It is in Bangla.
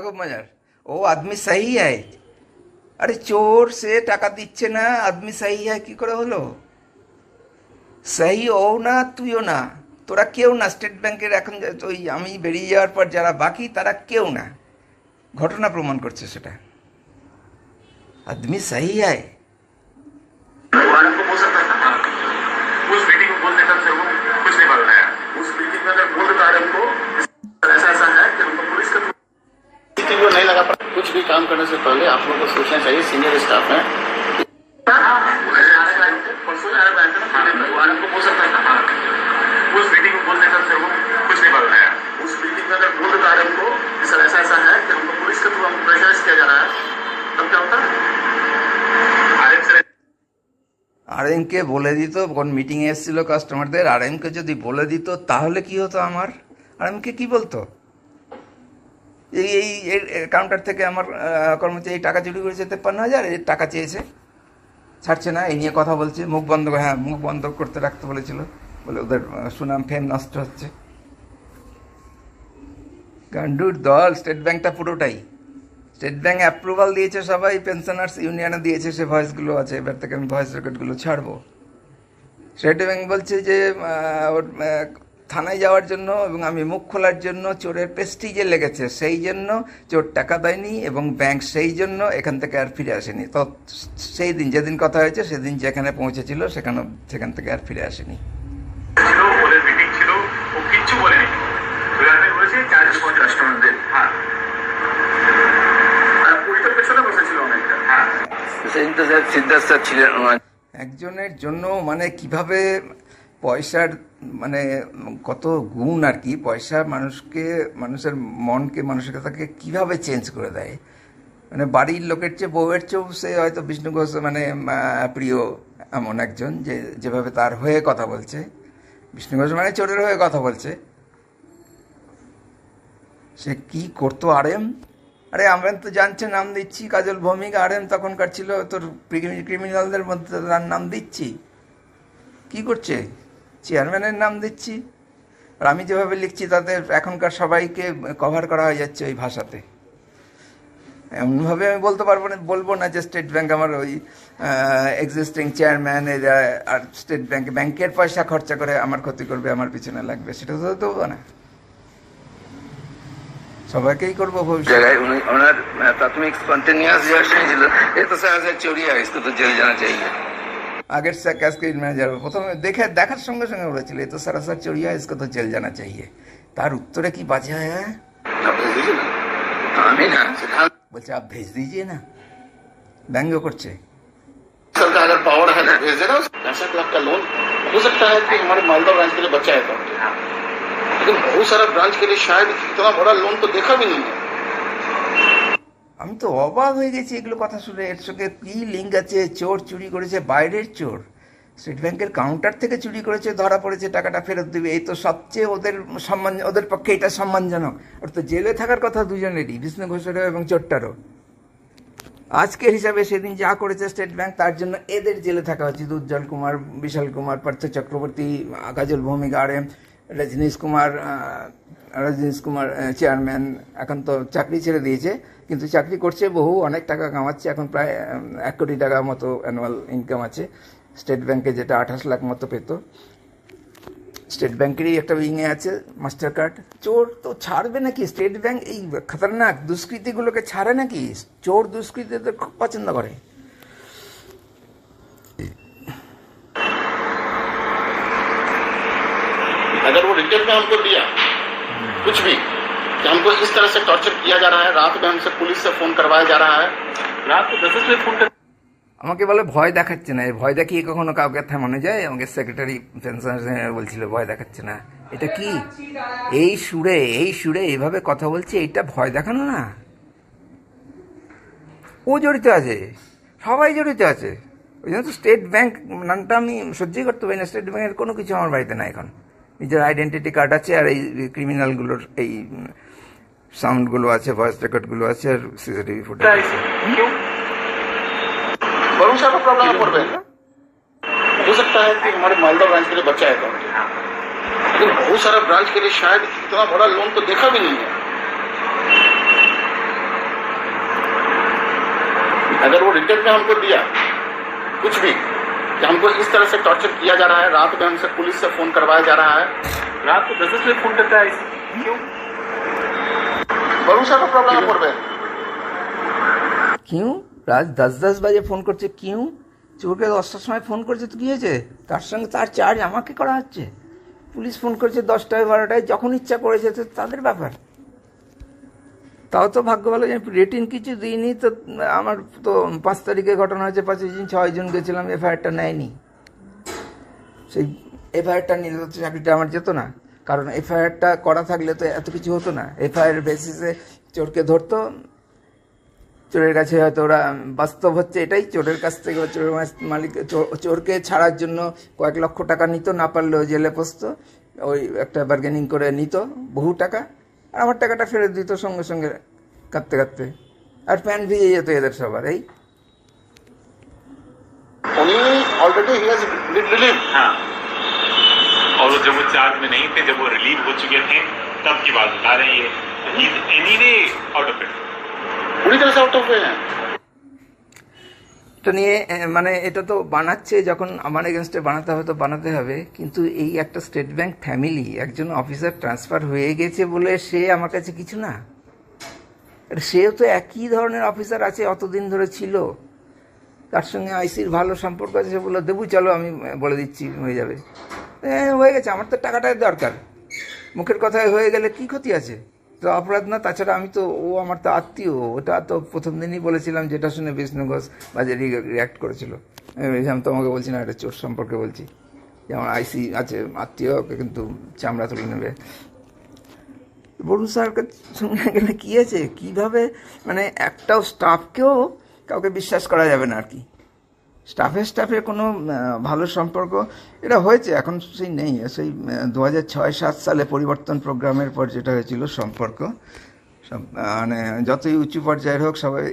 রাঘব মজার। ও আদমি সাহি আয় আরে চোর, সে টাকা দিচ্ছে না, আদমি সাহি আয় কি করে হলো? সাহি ও না, তুইও না। তোরা কেউ না, স্টেট ব্যাংকের এখন ওই আমি বেরিয়ে যাওয়ার পর যারা বাকি, তারা কেউ না। ঘটনা প্রমাণ করছে সেটা। আদমি সাহি আয় करने से पहले आप लोगों को सोचना चाहिए सीनियर स्टाफ है परसों आया बैंक वारंट को बोल सकता था उस मीटिंग में बोल देता सर वो कुछ नहीं मालूम है उस मीटिंग में अगर बोल देता आरएम को कि सर ऐसा ऐसा है कि हमको पुलिस के थ्रू हमको प्रेशराइज किया जा रहा है तब क्या होता आरएम सर আর এমকে বলে দিত কোন মিটিংয়ে এসেছিল কাস্টমারদের আর এমকে যদি বলে দিত তাহলে কি হতো আমার আর এমকে কি বলতো এই কাউন্টার থেকে আমার কর্মচারী টাকা চুরি করেছে তেপ্পান্ন হাজার, এর টাকা চেয়েছে। ছাড়ছে না, এই নিয়ে কথা বলছে, মুখ বন্ধ হ্যাঁ মুখ বন্ধ করতে রাখতে বলেছিল। বলে ওদের সুনাম ফেম নষ্ট হচ্ছে। গান্ডুর দল স্টেট ব্যাংকটা পুরোটাই। স্টেট ব্যাংক অ্যাপ্রুভাল দিয়েছে সবাই পেনশনার্স ইউনিয়নে দিয়েছে, সে ভয়েসগুলো আছে, এবার থেকে আমি ভয়েস রেকর্ডগুলো ছাড়বো। স্টেট ব্যাংক বলছে যে ওর থানায় যাওয়ার জন্য এবং আমি মুখ খোলার জন্য চোরের পেস্টিজে লেগেছে সেই জন্য চোর টাকা দেয়নি এবং ব্যাংক সেই জন্য এখান থেকে আর ফিরে আসেনি। তো সেই দিন যেদিন কথা হয়েছে সেদিন যেখানে পৌঁছেছিল সেখানে সেখান থেকে আর ফিরে আসেনি। হ্যাঁ। হ্যাঁ। একজনের জন্য মানে কীভাবে পয়সার মানে কত গুণ আর কি, পয়সা মানুষকে, মানুষের মনকে মানসিকতাকে কীভাবে চেঞ্জ করে দেয়? মানে বাড়ির লোকের চেয়ে বউয়ের চেয়েও সে হয়তো বিষ্ণু ঘোষ মানে প্রিয় এমন একজন যে, যেভাবে তার হয়ে কথা বলছে। বিষ্ণু ঘোষ মানে চোরের হয়ে কথা বলছে। সে কি করতো আরএম আরে আমরা তো জানছে, নাম দিচ্ছি, কাজল ভৌমিক আরএম তখনকার ছিল তোর ক্রিমিনালদের মধ্যে তার নাম দিচ্ছি। কি করছে? চেয়ারম্যানের নাম দিচ্ছি। আর আমি যেভাবে লিখছি তাতে এখনকার সবাইকে কভার করা হয়ে যাচ্ছে ওই ভাষাতে। এমনভাবে আমি বলতে পারব না, বলব না যে স্টেট ব্যাঙ্ক আমার ওই এক্সিস্টিং চেয়ারম্যান আর স্টেট ব্যাঙ্কে ব্যাংকের পয়সা খরচা করে আমার ক্ষতি করবে, আমার পিছনে লাগবে, সেটা তো দেবো না। সবাইকেই করব ভবিষ্যতে। ওনার প্রাথমিক স্পন্টেনিয়াস রিয়াকশন ছিল, এ তো স্যার চোরিয়া ইসকো তো জেল জানা চাই। আগের স্যার ক্যাসকেট ম্যানেজার প্রথমে দেখে দেখার সঙ্গে সঙ্গে বলেছিল এ তো সরাসর চড়িয়া इसको तो जेल जाना चाहिए তার উত্তরে কি বাজে হ্যাঁ आप भेज दीजिए ना আমি না সিদ্ধান্ত বলছে আপ भेज दीजिए ना ব্যঙ্গ করছে सर का अगर पावर है तो भेज देना पैंसठ लाख का लोन हो सकता है कि हमारे मालदा ब्रांच के लिए बचा है अकाउंट लेकिन बहुत सारा ब्रांच के लिए शायद इतना बड़ा लोन तो देखा भी नहीं है আমি তো অবাক হয়ে গেছি এগুলো কথা শুনে। এর সঙ্গে কি লিঙ্ক আছে? চোর চুরি করেছে, বাইরের চোর। স্টেট ব্যাংকের কাউন্টার থেকে চুরি করেছে, ধরা পড়েছে, টাকাটা ফেরত দেবে। এই তো সবচেয়ে ওদের সম্মান, ওদের পক্ষে এটা সম্মানজনক। ওর তো জেলে থাকার কথা দুজনেরই, বিষ্ণু ঘোষেরও এবং চোরটারও। আজকের হিসাবে সেদিন যা করেছে স্টেট ব্যাংক তার জন্য এদের জেলে থাকা উচিত উজ্জ্বল কুমার, বিশাল কুমার, পার্থ চক্রবর্তী, কাজল ভৌমিক, আর এম, রজনীশ কুমার রজনীশ কুমার আহ, চেয়ারম্যান এখন তো চাকরি ছেড়ে দিয়েছে কিন্তু চাকরি করছে বহু অনেক টাকা কামাচ্ছে এখন প্রায় আহ, এক কোটি টাকা মতো অ্যানুয়াল ইনকাম আছে স্টেট ব্যাংকে যেটা আঠাশ লাখ মতো পেত স্টেট ব্যাংকেরই একটা উইংয়ে আছে মাস্টার কার্ড চোর তো ছাড়বে নাকি স্টেট ব্যাংক এই খতরনাক দুষ্কৃতিগুলোকে ছাড়ে নাকি চোর দুষ্কৃতীদের খুব পছন্দ করে अगर वो रिटेल में हमको दिया कुछ भी कि हमको इस तरह से टॉर्चर किया जा रहा है रात में हमसे पुलिस से फोन करवाया जा रहा है रात को दस बजे फोन कर আমাকে বলে ভয় দেখাচ্ছে না এই ভয় দেখিয়ে কখনো কাউকে থামানো যায় আমাকে সেক্রেটারি পেনশন বলছিল ভয় দেখাচ্ছে না এটা কি এই সুরে এই সুরে এইভাবে কথা বলছে এইটা ভয় দেখানো না ও জড়িত আছে সবাই জড়িত আছে ওই জন্য তো স্টেট ব্যাংক নামটা আমি সহ্যই করতে পারি না স্টেট ব্যাংকের কোনো কিছু আমার বাড়িতে না এখন নিজের আইডেন্টিটি কার্ড আছে আর এই ক্রিমিনালগুলোর এই সাউন্ডগুলো আছে ভয়েস রেকর্ডগুলো আছে আর সিসিটিভি ফুটেজ আছে। का प्रॉब्लम हो सकता है कि हमारे मालदा ब्रांच के लिए बचा है लेकिन बहुत सारा ब्रांच के लिए शायद इतना बड़ा लोन तो देखा भी नहीं है। अगर वो रिटर्न में हमको दिया कुछ भी कि हमको इस तरह से टॉर्चर किया जा रहा है रात में हमसे पुलिस से फ़ोन करवाया जा रहा है रात को दस बजे फ़ोन करता है क्यों भरोसा का प्रॉब्लम করবে क्यों রাত দশ দশ বাজে ফোন করছে কিউ চোরকে দশটার সময় ফোন করছে তো কি হয়েছে তার সঙ্গে তার চার্জ আমাকে করা হচ্ছে পুলিশ ফোন করছে দশটায় বারোটায় যখন ইচ্ছা করেছে তাদের ব্যাপার তাও তো ভাগ্য ভালো যে রেটিং কিছু দিইনি, তো আমার তো পাঁচ তারিখে ঘটনা হয়েছে, পাঁচই জুন ছয় জুন গেছিলাম এফআইআরটা নেয়নি। সেই এফআইআরটা নিলে তো চাকরিটা আমার যেত না, কারণ এফআইআরটা করা থাকলে তো এত কিছু হতো না। এফআইআর বেসিসে চোরকে ধরতো, চোরের কাছে হয়তো ওরা বাস্তব হচ্ছে এটাই, চোরের কাছ থেকে চোরের মালিক, চোর- চোরকে ছাড়ার জন্য কয়েক লক্ষ টাকা নিত, না পারলেও জেলে পসতো ওই একটা বার্গেনিং করে নিত, বহু টাকা। আর আমার টাকাটা ফেরত দিত সঙ্গে সঙ্গে কাঁদতে কাঁদতে আর প্যান ভিজে যেত এদের সবার এই उन्हीं ऑलरेडी ही हैज रिलीव हाँ और वो जब वो चार्ज में नहीं थे जब वो रिलीव हो चुके थे तब की बात बता रहे हैं ये anyway out of it पूरी तरह से आउट ऑफ वे हैं এটা নিয়ে মানে এটা তো বানাচ্ছে যখন আমার এগেনস্টে বানাতে হবে তো বানাতে হবে। কিন্তু এই একটা স্টেট ব্যাংক ফ্যামিলি একজন অফিসার ট্রান্সফার হয়ে গেছে বলে সে আমার কাছে কিছু না। সেও তো একই ধরনের অফিসার আছে অতদিন ধরে ছিল। তার সঙ্গে আইসির ভালো সম্পর্ক আছে সে বলল দেবু চলো আমি বলে দিচ্ছি হয়ে যাবে। এ, হয়ে গেছে আমার তো টাকাটাই দরকার। মুখের কথায় হয়ে গেলে কি ক্ষতি আছে? তো অপরাধ না, তাছাড়া আমি তো, ও আমার তো আত্মীয়, ওটা তো প্রথম দিনই বলেছিলাম যেটা শুনে বিষ্ণু ঘোষ বাজে রিয়াক্ট করেছিল। আমি তোমাকে বলছি না, এটা চোর সম্পর্কে বলছি। যে আমার আইসি আছে, আত্মীয় কিন্তু চামড়া তুলে নেবে। বরুণ স্যারকে সঙ্গে গেলে কী আছে? কীভাবে? মানে একটাও স্টাফকেও কাউকে বিশ্বাস করা যাবে না আর কি। স্টাফের স্টাফে কোনো ভালো সম্পর্ক, এটা হয়েছে, এখন সেই নেই। সেই দু হাজার ছয়, সাত সালে পরিবর্তন প্রোগ্রামের পর যেটা হয়েছিল সম্পর্ক মানে যতই উঁচু পর্যায়ের হোক, সবাই